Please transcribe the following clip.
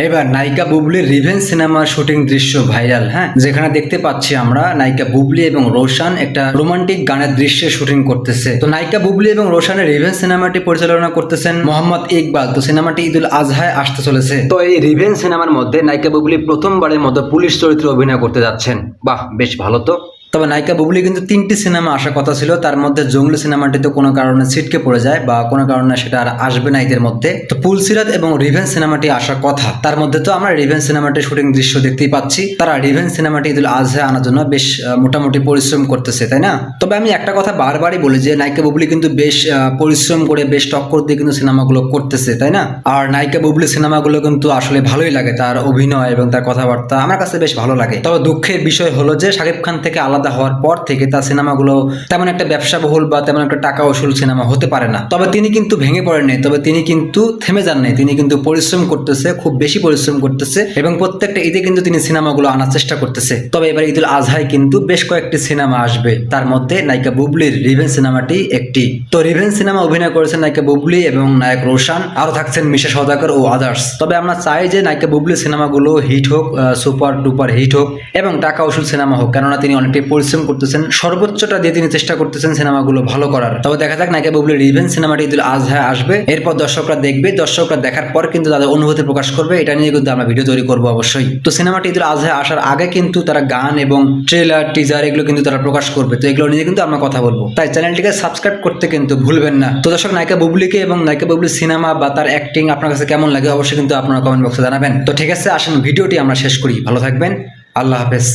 এবার নায়িকা বুবলির রিভেঞ্জ সিনেমার শুটিং দৃশ্য ভাইরাল হ্যাঁ? যেখানে দেখতে পাচ্ছি আমরা নায়িকা বুবলি এবং রোশান একটা রোমান্টিক গানের দৃশ্যে শুটিং করতেছে। তো নায়িকা বুবলি এবং রোশানের রিভেঞ্জ সিনেমাটি পরিচালনা করতেছেন মোহাম্মদ ইকবাল। তো সিনেমাটি ঈদুল আজহায় আসতে চলেছে। তো এই রিভেঞ্জ সিনেমার মধ্যে নায়িকা বুবলি প্রথমবারের মতো পুলিশ চরিত্রে অভিনয় করতে যাচ্ছেন। বাহ, বেশ ভালো তো। তবে নায়িকা বুবলি কিন্তু তিনটি সিনেমা আসার কথা ছিল। তার মধ্যে জঙ্গলি সিনেমাটি তো কোনো কারণে ছিটকে পড়ে যায় বা কোনো কারণে সেটা আর আসবে না ঈদের মধ্যে। তো পুলসিরাত এবং রিভেন সিনেমাটি আসার কথা। তার মধ্যে তো আমরা রিভেন সিনেমাটির শুটিং দৃশ্য দেখতেই পাচ্ছি। তারা রিভেন সিনেমাটি ঈদুল আজহা আনার জন্য বেশ মোটামুটি পরিশ্রম করতেছে, তাই না? তবে আমি একটা কথা বারবারই বলি যে নায়িকা বুবলি কিন্তু বেশ পরিশ্রম করে বেশ টক্কর দিয়ে কিন্তু সিনেমাগুলো করতেছে, তাই না? আর নায়িকা বুবলি সিনেমাগুলো কিন্তু আসলে ভালোই লাগে তার অভিনয় এবং তার কথাবার্তা। আমার কাছে বেশ ভালো লাগে। তবে দুঃখের বিষয় হলো যে শাকিব খান থেকে আলাদা হওয়ার পর থেকে তার সিনেমাগুলো তেমন একটা ব্যবসাবহুল বা তেমন একটা টাকা ওসুল সিনেমা হতে পারে না। তবে তিনি কিন্তু ভেঙে পড়েননি তবে তিনি কিন্তু থেমে যান নাই। তিনি কিন্তু পরিশ্রম করতেছে, খুব বেশি পরিশ্রম করতেছে এবং প্রত্যেকটা ঈদে কিন্তু তিনি সিনেমাগুলো আনার চেষ্টা করতেছে। তবে এবার ঈদুল আজহায় কিন্তু বেশ কয়েকটি সিনেমা আসবে। তার মধ্যে নায়িকা বুবলির রিভেন সিনেমাটি একটি। তো রিভেন সিনেমা অভিনয় করেছেন নায়িকা বুবলি এবং নায়ক রোশান, আরও থাকছেন মিশা সদাকর ও আদার্স তবে আমরা চাই যে নায়িকা বুবলি সিনেমাগুলো হিট হোক সুপার ডুপার হিট হোক এবং টাকা ওসুল সিনেমা হোক, কেননা তিনি অনেকটাই পরিশ্রম করতেছেন, সর্বোচ্চটা দিয়ে তিনি চেষ্টা করতেছেন সিনেমাগুলো ভালো করার। তবে দেখা যাক নায়িকা বুবলির রিভেন সিনেমাটি ঈদুল আজহায় আসবে। এরপর দর্শকরা দেখবে, দর্শকরা দেখার পর কিন্তু তাদের অনুভূতি প্রকাশ করবে। এটা নিয়ে কিন্তু আমরা ভিডিও তৈরি করব অবশ্যই। তো সিনেমাটি ঈদুল আজহায় আসার আগে কিন্তু তারা গান এবং ট্রেলার টিজার এগুলো কিন্তু তারা প্রকাশ করবে। তো এগুলো নিয়ে কিন্তু আমরা কথা বলব। তাই চ্যানেলটিকে সাবস্ক্রাইব করতে কিন্তু ভুলবেন না। তো দর্শক, নায়িকা বুবলিকে এবং নায়িকা বুবলির সিনেমা বা তার অ্যাক্টিং আপনার কাছে কেমন লাগে অবশ্যই কিন্তু আপনারা কমেন্ট বক্সে জানাবেন। তো ঠিক আছে, আসেন, ভিডিওটি আমরা শেষ করি। ভালো থাকবেন। আল্লাহ হাফেজ।